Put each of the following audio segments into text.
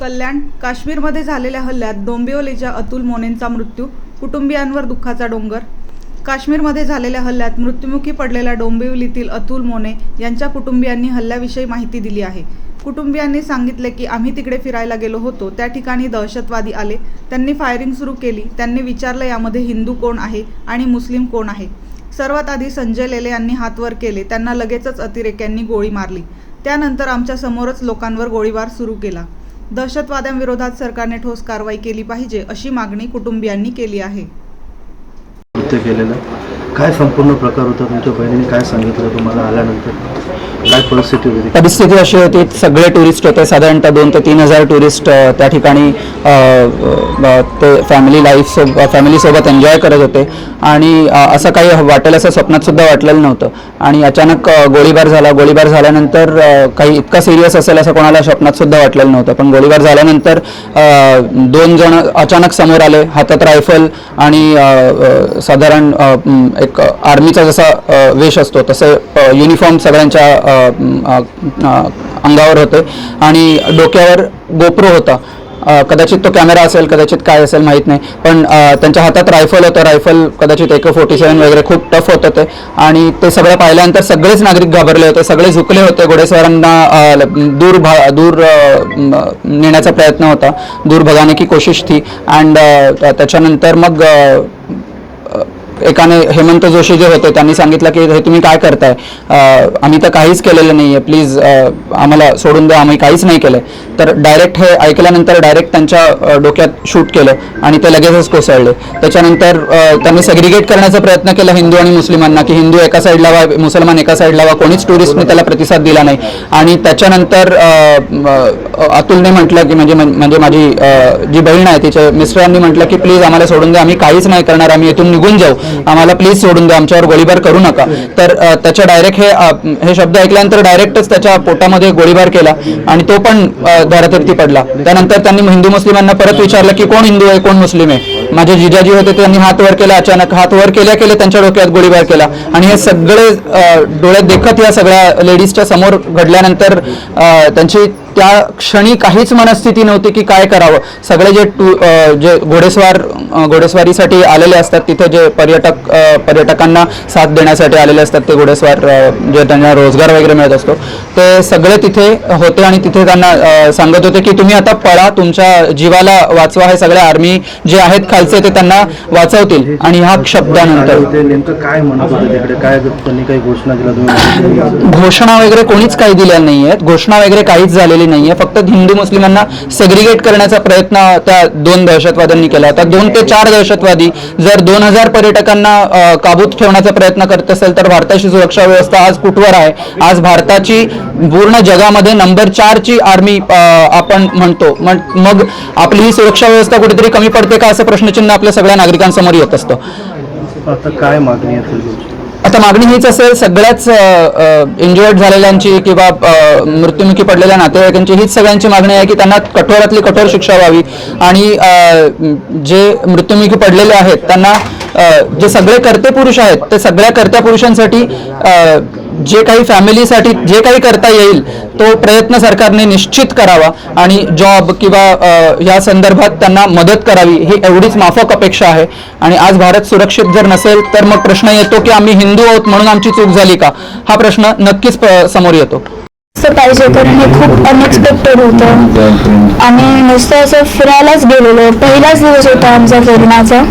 कल्याण काश्मीरमध्ये झालेल्या हल्ल्यात डोंबिवलीच्या अतुल मोनेंचा मृत्यू कुटुंबियांवर दुःखाचा डोंगर. काश्मीरमध्ये झालेल्या हल्ल्यात मृत्युमुखी पडलेल्या डोंबिवलीतील अतुल मोने यांच्या कुटुंबियांनी हल्ल्याविषयी माहिती दिली आहे. कुटुंबियांनी सांगितले की आम्ही तिकडे फिरायला गेलो होतो. त्या ठिकाणी दहशतवादी आले. त्यांनी फायरिंग सुरू केली. त्यांनी विचारलं यामध्ये हिंदू कोण आहे आणि मुस्लिम कोण आहे? सर्वात आधी संजय लेले यांनी हात वर केले. त्यांना लगेचच अतिरेक्यांनी गोळी मारली. त्यानंतर आमच्या समोरच लोकांवर गोळीबार सुरू केला. दहशतवाद्यांविरोधात सरकारने ठोस कारवाई केली पाहिजे अशी मागणी कुटुंबियांनी केली आहे. केलेलं काय संपूर्ण प्रकार होता तुमच्या बहिणीने काय सांगितलं? तुम्हाला आल्यानंतर काय परिस्थिती होती? परिस्थिती अशी होती सगळे टुरिस्ट होते साधारणतः दोन ते तीन हजार टुरिस्ट अ, त्या ठिकाणी अ, अ, ते फॅमिली लाईफ सोब फॅमिलीसोबत एन्जॉय करत होते. आणि अ, असं काही वाटेल असं स्वप्नात सुद्धा वाटलेलं नव्हतं. आणि अचानक अ, गोळीबार झाला. गोळीबार झाल्यानंतर अ, काही इतका सिरियस असेल असं कोणाला स्वप्नात सुद्धा वाटलेलं नव्हतं. पण गोळीबार झाल्यानंतर अ, दोन जण अचानक समोर आले हातात रायफल आणि अ, अ, साधारण अ, म, एक आर्मीचा जसा वेश असतो तसे युनिफॉर्म सगळ्यांच्या अंगावर होते. आणि डोक्यावर गोप्रो होता. कदाचित तो कॅमेरा असेल कदाचित काय असेल माहीत नाही. पण त्यांच्या हातात रायफल होतं. रायफल कदाचित एक फोर्टी सेवन वगैरे खूप टफ होतं ते. आणि ते सगळं पाहिल्यानंतर सगळेच नागरिक घाबरले होते. सगळे झुकले होते. घोडेस्वारांना दूर भा दूर नेण्याचा प्रयत्न होता. दूर भगाने की कोशिश थी. अँड त्याच्यानंतर मग एकाने हेमंत जोशी जे होते त्यांनी सांगितलं की हे तुम्ही काय करताय? आम्ही तर काहीच केलेलं नाही आहे प्लीज आम्हाला सोडून द्या. आम्ही काहीच नाही केलं तर डायरेक्ट हे ऐकल्यानंतर डायरेक्ट त्यांच्या डोक्यात शूट केलं आणि ते लगेचच कोसळले. त्याच्यानंतर त्यांनी सेग्रिगेट करण्याचा प्रयत्न केला हिंदू आणि मुस्लिमांना की हिंदू एका साईडला वा मुसलमान एका साईडला वा कोणीच टुरिस्टने त्याला प्रतिसाद दिला नाही. आणि त्याच्यानंतर अतुलने म्हटलं की म्हणजे म्हणजे माझी जी बहीण आहे तिच्या मिस्टरांनी म्हटलं की प्लीज आम्हाला सोडून द्या. आम्ही काहीच नाही करणार. आम्ही इथून निघून जाऊ. आम्हाला प्लीज सोडून द्या आमच्यावर गोळीबार करू नका. तर त्याच्या डायरेक्ट हे हे शब्द ऐकल्यानंतर डायरेक्टच त्याच्या पोटामध्ये गोळीबार केला आणि तो पण अ, पडला. त्यानंतर त्यांनी हिंदू मुस्लिमांना परत विचारलं की कोण हिंदू आहे कोण मुस्लिम आहे? माझे जिजाजी होते त्यांनी हात वर केला अचानक. हात वर केल्या केल्या त्यांच्या डोक्यात गोळीबार केला. आणि हे सगळे डोळ्यात देखत या सगळ्या लेडीजच्या समोर घडल्यानंतर त्यांची त्या क्षणी काहीच मनस्थिती नव्हती की काय करावं. सगळे जे टू जे घोडेस्वार घोडेस्वारीसाठी आलेले असतात तिथे जे पर्यटक पर्यटकांना साथ देण्यासाठी आलेले असतात ते घोडेस्वार जे त्यांना रोजगार वगैरे मिळत असतो ते सगळे तिथे होते आणि तिथे त्यांना सांगत होते की तुम्ही आता पळा तुमच्या जीवाला वाचवा हे सगळे आर्मी जे आहेत खालचे ते त्यांना वाचवतील. आणि ह्या शब्दानंतर. नेमकं काय म्हणत होते तिकडे? काय त्यांनी काही घोषणा घोषणा वगैरे कोणीच काही दिल्या नाहीये घोषणा वगैरे काहीच झालेली नाहीये. फक्त हिंदू मुस्लिमांना सेग्रिगेट करण्याचा प्रयत्न त्या दोन दहशतवाद्यांनी केला होता. दोन ते चार दहशतवादी जर दोन हजार पर्यटकांना काबूत ठेवण्याचा प्रयत्न करत असेल तर भारताची सुरक्षा व्यवस्था आज कुठवर आहे? आज भारताची पूर्ण जगामध्ये नंबर चारची आर्मी आपण म्हणतो. मग आपली ही सुरक्षा व्यवस्था कुठेतरी कमी पडते का? असं प्रश्नचिन्ह आपल्या सगळ्या नागरिकांसमोर येत असतं. आता काय मागणी आहे आता मागणी हीच असेल सगळ्याच इंजुअर्ड झालेल्यांची किंवा मृत्युमुखी पडलेल्या नातेवाईकांची हीच सगळ्यांची मागणी आहे की त्यांना कठोरातली कठोर शिक्षा व्हावी. आणि अ, जे मृत्युमुखी पडलेले आहेत त्यांना जे सगळे कर्ते पुरुष आहेत ते सगळ्या कर्त्या पुरुषांसाठी जे काही फॅमिलीसाठी जे काही करता येईल तो प्रयत्न सरकारने निश्चित करावा आणि जॉब किंवा या संदर्भात त्यांना मदत करावी ही एवढीच माफक अपेक्षा आहे. आणि आज भारत सुरक्षित जर नसेल तर मग प्रश्न येतो की आम्ही हिंदू आहोत म्हणून आमची चूक झाली का? हा प्रश्न नक्कीच समोर येतो. असं पाहिजे तर हे खूप अनएक्सपेक्टेड होतं. आम्ही नुसतं असं फिरायलाच गेलेलो. पहिलाच दिवस होता आमचा फिरण्याचा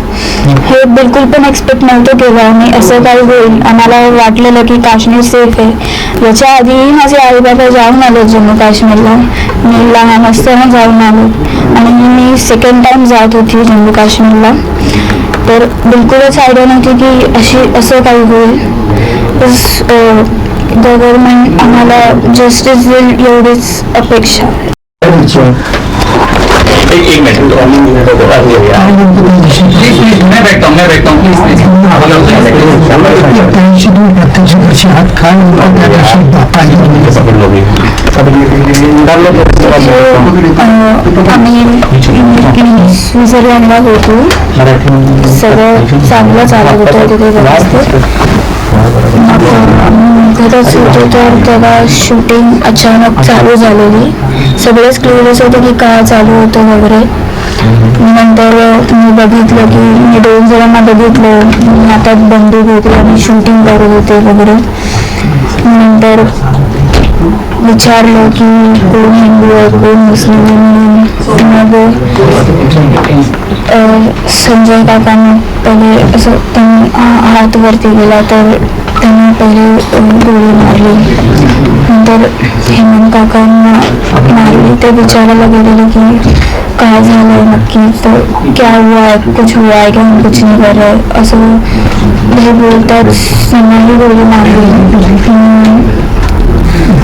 हे बिलकुल पण एक्सपेक्ट नव्हतं केलं आम्ही असं काही होईल आम्हाला वाटलेलं की काश्मीर सेफ आहे याच्या आधीही माझे आई बाबा जाऊन आले जम्मू काश्मीरला मी लहान असताना जाऊन आलो आणि मी सेकंड टाइम जात होती जम्मू काश्मीरला तर बिलकुलच आयडिया नव्हती की अशी असं काही होईल गव्हर्नमेंट आम्हाला जस्टिस देईल एवढीच अपेक्षा एक मिनट त्यांची दोन काय त्या दिवशी आम्ही स्वित्झर्लंडला होतो सगळं चांगलं चालत होतं तिथे व्यवस्थित मग होतो तर तेव्हा शूटिंग अचानक चालू झालेली सगळेच क्लिअरच होतं की काय चालू होतं वगैरे नंतर मी बघितलं की मी दोन जणांना बघितलं. बंदूक आणि शूटिंग करत होते वगैरे. नंतर विचारलं की कोण हिंदू आहे, कोण मुस्लिम मग संजय काकांनी पहिले असं त्यांनी हात वरती गेला तर त्यांनी पहिले गोळी मारली. नंतर हेमंत काकांना मारली. ते विचारायला गेलेले की काय झालंय नक्की? तर क्या हुआ? है कुछ हुआ है की हम कुछ नाही कर रहे? असं हे बोलतात त्यांनाही गोळी मारली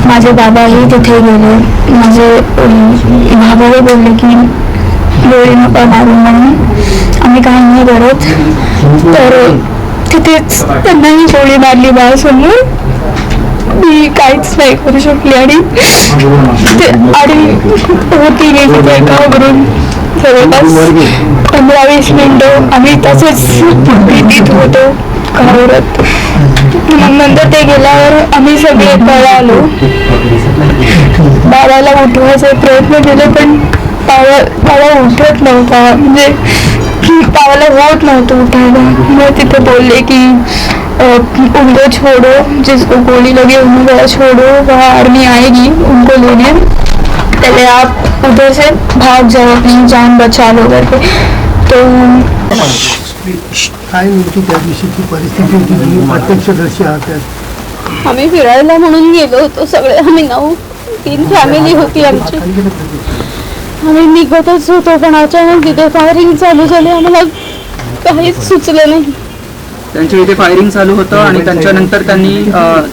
माझे बाबाही तिथे गेले. माझे अं, बाबाही बोलले की डोळे नका मारू म्हणून आम्ही काही नाही करत. तर तिथेच त्यांनाही गोळी मारली बाळासमोर. मी काहीच नाही करू शकली आणि ते आणि होती नाही तिथे जवळपास पंधरा वीस मिनिटं आम्ही तसंच भीतीत होतो घाबरत. मग नंतर ते गेल्यावर आम्ही सगळे पळालो. बाबाला उठवायचा प्रयत्न केले पण बाबा बाबा उठत नव्हता. म्हणजे बाबाला होत नव्हतं उठायला. मग तिथे बोलले की उनको छोड़ो जिसको गोली लगी उन्हें जरा छोड़ो वहाँ आर्मी आएगी उनको लेने। पहले आप उधर से भाग जाओ अपनी जान बचा लो करके तो काय नेमकी त्या दिवशीची परिस्थिती होती तुम्ही प्रत्यक्षदर्शी आहात त्यात. आम्ही फिरायला म्हणून गेलो होतो सगळे आम्ही नऊ तीन फॅमिली होती आमची. आम्ही निघतच होतो पण अचानक तिथे फायरिंग चालू झाली आम्हाला काहीच सुचलं नाही. त्यांच्या इथे फायरिंग चालू होतं आणि त्यांच्यानंतर त्यांनी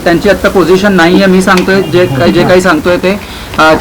त्यांची आत्ता पोझिशन नाही आहे मी सांगतोय जे काही जे काही सांगतोय ते.